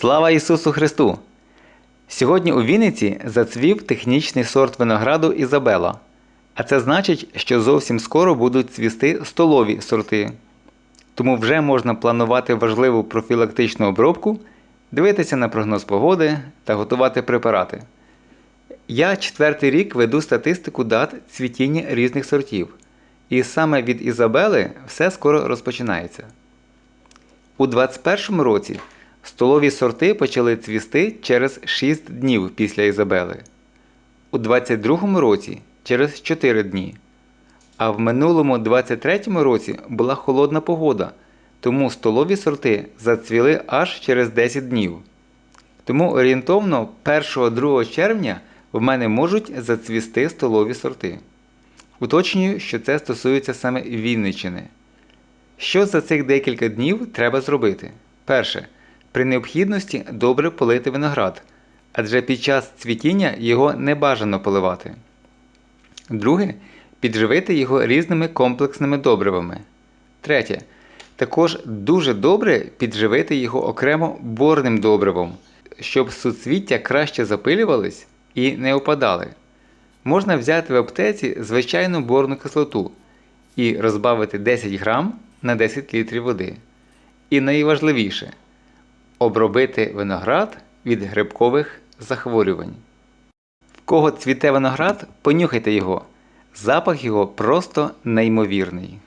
Слава Ісусу Христу! Сьогодні у Вінниці зацвів технічний сорт винограду Ізабела. А це значить, що зовсім скоро будуть цвісти столові сорти. Тому вже можна планувати важливу профілактичну обробку, дивитися на прогноз погоди та готувати препарати. Я четвертий рік веду статистику дат цвітіння різних сортів. І саме від Ізабели все скоро розпочинається. У 2021 році столові сорти почали цвісти через 6 днів після Ізабели, у 2022 році через 4 дні. А в минулому 23 році була холодна погода, тому столові сорти зацвіли аж через 10 днів. Тому орієнтовно 1-2 червня в мене можуть зацвісти столові сорти. Уточнюю, що це стосується саме Вінниччини. Що за цих декілька днів треба зробити? Перше. При необхідності добре полити виноград, адже під час цвітіння його не бажано поливати. Друге. Підживити його різними комплексними добривами. Третє. Також дуже добре підживити його окремо борним добривом, щоб суцвіття краще запилювались і не опадали. Можна взяти в аптеці звичайну борну кислоту і розбавити 10 грам на 10 літрів води. І найважливіше обробити виноград від грибкових захворювань. В кого цвіте виноград, понюхайте його. Запах його просто неймовірний.